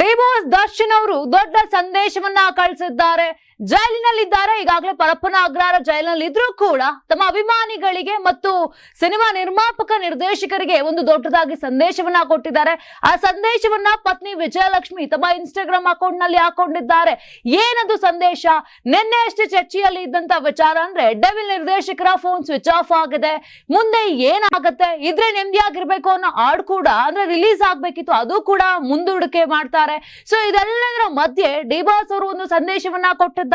Divorce Darshan ಅವರು ದೊಡ್ಡ ಸಂದೇಶವನ್ನ ಕಳಿಸಿದ್ದಾರೆ. ಜೈಲಿನಲ್ಲಿದ್ದಾರೆ. ಈಗಾಗಲೇ ಪರಪ್ಪನ ಅಗ್ರಹಾರ ಜೈಲಿನಲ್ಲಿ ಇದ್ರೂ ಕೂಡ ತಮ್ಮ ಅಭಿಮಾನಿಗಳಿಗೆ ಮತ್ತು ಸಿನಿಮಾ ನಿರ್ಮಾಪಕ ನಿರ್ದೇಶಕರಿಗೆ ಒಂದು ದೊಡ್ಡದಾಗಿ ಸಂದೇಶವನ್ನ ಕೊಟ್ಟಿದ್ದಾರೆ. ಆ ಸಂದೇಶವನ್ನ ಪತ್ನಿ ವಿಜಯಲಕ್ಷ್ಮಿ ತಮ್ಮ ಇನ್ಸ್ಟಾಗ್ರಾಮ್ ಅಕೌಂಟ್ನಲ್ಲಿ ಹಾಕೊಂಡಿದ್ದಾರೆ. ಏನದು ಸಂದೇಶ? ನಿನ್ನೆ ಅಷ್ಟೇ ಚರ್ಚೆಯಲ್ಲಿ ಇದ್ದಂತ ವಿಚಾರ ಅಂದ್ರೆ ಡೆವಿಲ್ ನಿರ್ದೇಶಕರ ಫೋನ್ ಸ್ವಿಚ್ ಆಫ್ ಆಗಿದೆ. ಮುಂದೆ ಏನಾಗುತ್ತೆ? ಇದ್ರೆ ನೆಮ್ಮದಿಯಾಗಿರ್ಬೇಕು ಅನ್ನೋ ಹಾಡ್ ಕೂಡ ಅಂದ್ರೆ ರಿಲೀಸ್ ಆಗ್ಬೇಕಿತ್ತು. ಅದು ಕೂಡ ಮುಂದೂಡಿಕೆ ಮಾಡ್ತಾರೆ. ಸೊ ಇದೆಲ್ಲದರ ಮಧ್ಯೆ ಡಿಬಾಸ್ ಅವರು ಒಂದು ಸಂದೇಶವನ್ನ ಕೊಟ್ಟಿದ್ದಾರೆ.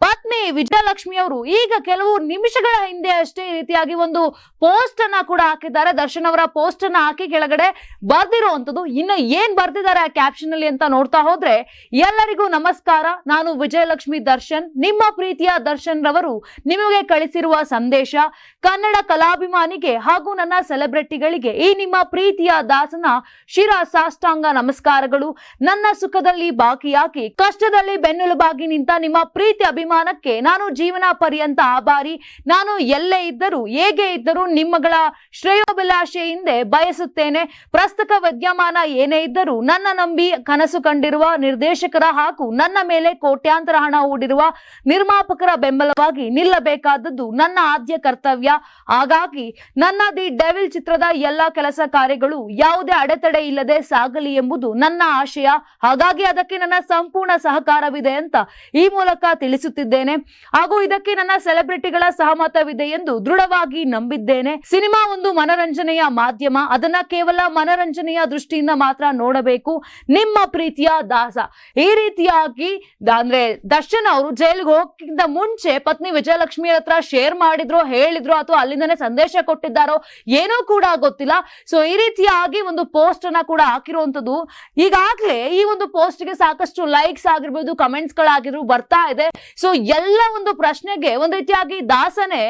ಪತ್ನಿ ವಿಜಯಲಕ್ಷ್ಮಿ ಅವರು ಈಗ ಕೆಲವು ನಿಮಿಷಗಳ ಹಿಂದೆ ಅಷ್ಟೇ ರೀತಿಯಾಗಿ ಒಂದು ಪೋಸ್ಟ್ ಅನ್ನ ಕೂಡ ಹಾಕಿದ್ದಾರೆ. ದರ್ಶನ್ ಅವರ ಪೋಸ್ಟ್ ಅನ್ನ ಹಾಕಿ ಕೆಳಗಡೆ ಬರ್ದಿರುವಂತದ್ದು ಇನ್ನು ಏನ್ ಬರ್ದಿದ್ದಾರೆ ಆ ಕ್ಯಾಪ್ಷನ್ ಅಲ್ಲಿ ಅಂತ ನೋಡ್ತಾ ಹೋದ್ರೆ, ಎಲ್ಲರಿಗೂ ನಮಸ್ಕಾರ. ನಾನು ವಿಜಯಲಕ್ಷ್ಮಿ ದರ್ಶನ್. ನಿಮ್ಮ ಪ್ರೀತಿಯ ದರ್ಶನ್ ರವರು ನಿಮಗೆ ಕಳಿಸಿರುವ ಸಂದೇಶ, ಕನ್ನಡ ಕಲಾಭಿಮಾನಿಗೆ ಹಾಗೂ ನನ್ನ ಸೆಲೆಬ್ರಿಟಿಗಳಿಗೆ ಈ ನಿಮ್ಮ ಪ್ರೀತಿಯ ದಾಸನ ಶಿರ ಸಾಷ್ಟಾಂಗ ನಮಸ್ಕಾರಗಳು. ನನ್ನ ಸುಖದಲ್ಲಿ ಭಾಗಿಯಾಗಿ ಕಷ್ಟದಲ್ಲಿ ಬೆನ್ನೆಲುಬಾಗಿ ನಿಂತ ನಿಮ್ಮ ಪ್ರೀತಿ ಅಭಿಮಾನಕ್ಕೆ ನಾನು ಜೀವನ ಪರ್ಯಂತ ಆಭಾರಿ. ನಾನು ಎಲ್ಲೇ ಇದ್ದರೂ, ಹೇಗೆ ಇದ್ದರೂ ನಿಮ್ಮಗಳ ಶ್ರೇಯೋಭಿಲಾಷೆಯಿಂದ ಬಯಸುತ್ತೇನೆ. ಪ್ರಸ್ತುತ ವಿದ್ಯಮಾನ ಏನೇ ಇದ್ದರೂ, ನನ್ನ ನಂಬಿ ಕನಸು ಕಂಡಿರುವ ನಿರ್ದೇಶಕರ ಹಾಗೂ ನನ್ನ ಮೇಲೆ ಕೋಟ್ಯಾಂತರ ಹಣ ಹೂಡಿರುವ ನಿರ್ಮಾಪಕರ ಬೆಂಬಲವಾಗಿ ನಿಲ್ಲಬೇಕಾದದ್ದು ನನ್ನ ಆದ್ಯ ಕರ್ತವ್ಯ. ಹಾಗಾಗಿ, ನನ್ನ ದಿ ಡೆವಿಲ್ ಚಿತ್ರದ ಎಲ್ಲ ಕೆಲಸ ಕಾರ್ಯಗಳು ಯಾವುದೇ ಅಡೆತಡೆ ಇಲ್ಲದೆ ಸಾಗಲಿ ಎಂಬುದು ನನ್ನ ಆಶಯ. ಹಾಗಾಗಿ ಅದಕ್ಕೆ ನನ್ನ ಸಂಪೂರ್ಣ ಸಹಕಾರವಿದೆ ಅಂತ ಈ ಮೂಲಕ ತಿಳಿಸುತ್ತಿದ್ದೇನೆ. ಹಾಗೂ ಇದಕ್ಕೆ ನನ್ನ ಸೆಲೆಬ್ರಿಟಿಗಳ ಸಹಮತವಿದೆ ಎಂದು ದೃಢವಾಗಿ ನಂಬಿದ್ದೇನೆ. ಸಿನಿಮಾ ಒಂದು ಮನರಂಜನೆಯ ಮಾಧ್ಯಮ. ಅದನ್ನ ಕೇವಲ ಮನರಂಜನೆಯ ದೃಷ್ಟಿಯಿಂದ ಮಾತ್ರ ನೋಡಬೇಕು. ನಿಮ್ಮ ಪ್ರೀತಿಯ ದಾಸ. ಈ ರೀತಿಯಾಗಿ ಅಂದ್ರೆ ದರ್ಶನ್ ಅವರು ಜೈಲಿಗೆ ಹೋಗಿದ್ದ ಮುಂಚೆ ಪತ್ನಿ ವಿಜಯಲಕ್ಷ್ಮಿ ಹತ್ರ ಶೇರ್ ಮಾಡಿದ್ರು, ಹೇಳಿದ್ರು ಅಥವಾ ಅಲ್ಲಿಂದನೇ ಸಂದೇಶ ಕೊಟ್ಟಿದ್ದಾರೋ ಏನೋ ಕೂಡ ಗೊತ್ತಿಲ್ಲ. ಸೊ ಈ ರೀತಿಯಾಗಿ ಒಂದು ಪೋಸ್ಟ್ ಅನ್ನ ಕೂಡ ಹಾಕಿರುವಂತದ್ದು ಈಗಾಗ್ಲೇ ಈ ಒಂದು ಪೋಸ್ಟ್ಗೆ ಸಾಕಷ್ಟು ಲೈಕ್ಸ್ ಆಗಿರ್ಬೋದು ಕಮೆಂಟ್ಸ್ ಗಳಾಗಿರ್ಬೋದು ಬರ್ತಾ ಇದೆ. ಸೊ ಎಲ್ಲ ಒಂದು ಪ್ರಶ್ನೆಗೆ ಒಂದ್ ರೀತಿಯಾಗಿ ದಾಸನೇ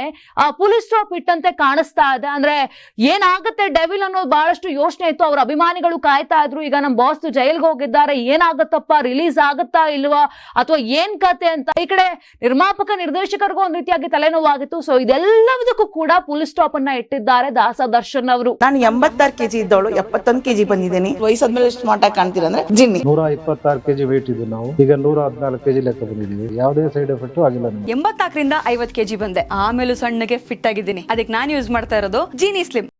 ಪೊಲೀಸ್ ಸ್ಟಾಪ್ ಇಟ್ಟಂತೆ ಕಾಣಿಸ್ತಾ ಇದೆ. ಅಂದ್ರೆ ಏನಾಗುತ್ತೆ ಡೆವಿಲ್ ಅನ್ನೋದು ಬಹಳಷ್ಟು ಯೋಚನೆ ಇತ್ತು. ಅವ್ರ ಅಭಿಮಾನಿಗಳು ಕಾಯ್ತಾ ಇದ್ರು. ಈಗ ನಮ್ಮ ಬಾಸ್ ಜೈಲ್ಗೆ ಹೋಗಿದ್ದಾರೆ. ಏನಾಗತ್ತಪ್ಪ? ರಿಲೀಸ್ ಆಗುತ್ತಾ ಇಲ್ವಾ? ಅಥವಾ ಏನ್ ಕತೆ ಅಂತ? ಈ ಕಡೆ ನಿರ್ಮಾಪಕ ನಿರ್ದೇಶಕರಿಗೂ ಒಂದ್ ರೀತಿಯಾಗಿ ತಲೆನೋವಾಗಿತ್ತು. ಸೊ ಇದೆಲ್ಲದಕ್ಕೂ ಕೂಡ ಪೊಲೀಸ್ ಸ್ಟಾಪ್ ಅನ್ನ ಇಟ್ಟಿದ್ದಾರೆ ದಾಸ ದರ್ಶನ್ ಅವರು. ನಾನು ಎಂಬತ್ತಾರು ಕೆಜಿ ಇದ್ದವಳು. ಎಪ್ಪತ್ತೊಂದು ಕೆಜಿ ಬಂದಿದ್ದೀನಿ. ವಯಸ್ಸಾದ್ಮೇಲೆ ಸ್ಮಾರ್ಟ್ ಆಗಿ ಕಾಣ್ತೀರಾ ಅಂದ್ರೆ? ಜಿನ್ನಿ. ನೂರ ಇಪ್ಪತ್ತಾರು ಕೆಜಿ ವೇಟ್ ಇದ್ದು ನಾವು. ಈಗ ನೂರ ಹದಿನಾಲ್ಕು ಕೆಜಿ ಲೆಕ್ಕ ಬಂದಿದ್ದೀವಿ. ಯಾವುದೇ ಸೈಡ್ ಎಫೆಕ್ಟ್ ಆಗಿಲ್ಲ ಎಂಬತ್ನಾಲ್ಕರಿಂದ ಐವತ್ ಕೆಜಿ ಬಂದೆ. ಆಮೇಲೂ ಸಣ್ಣಗೆ ಫಿಟ್ ಆಗಿದ್ದೀನಿ. ಅದಕ್ಕೆ ನಾನು ಯೂಸ್ ಮಾಡ್ತಾ ಇರೋದು ಜೀನಿ ಸ್ಲಿಮ್